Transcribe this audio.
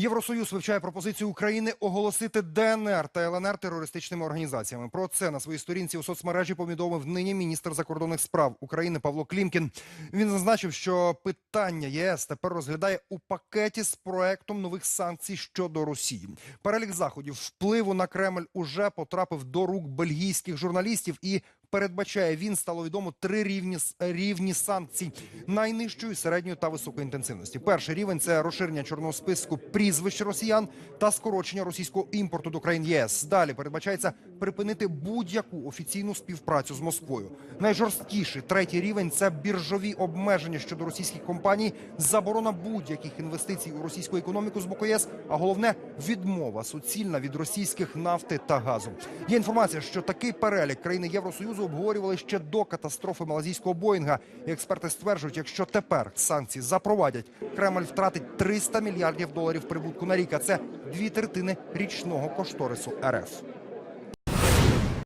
Євросоюз вивчає пропозицію України оголосити ДНР та ЛНР терористичними організаціями. Про це на своїй сторінці у соцмережі повідомив нині міністр закордонних справ України Павло Клімкін. Він зазначив, що питання ЄС тепер розглядає у пакеті з проектом нових санкцій щодо Росії. Перелік заходів впливу на Кремль уже потрапив до рук бельгійських журналістів і. Передбачає він стало відомо три рівні рівні санкцій найнижчої, середньої та високої інтенсивності. Перший рівень це розширення чорного списку прізвищ росіян та скорочення російського імпорту до країн ЄС. Далі передбачається припинити будь-яку офіційну співпрацю з Москвою. Найжорсткіший третій рівень це біржові обмеження щодо російських компаній, заборона будь-яких інвестицій у російську економіку з боку ЄС, а головне відмова суцільна від російських нафти та газу. Є інформація, що такий перелік країни Євросоюзу обговорювали ще до катастрофи малазійського Боїнга. І експерти стверджують, якщо тепер санкції запровадять, Кремль втратить 300 мільярдів доларів прибутку на рік. А це дві третини річного кошторису РФ.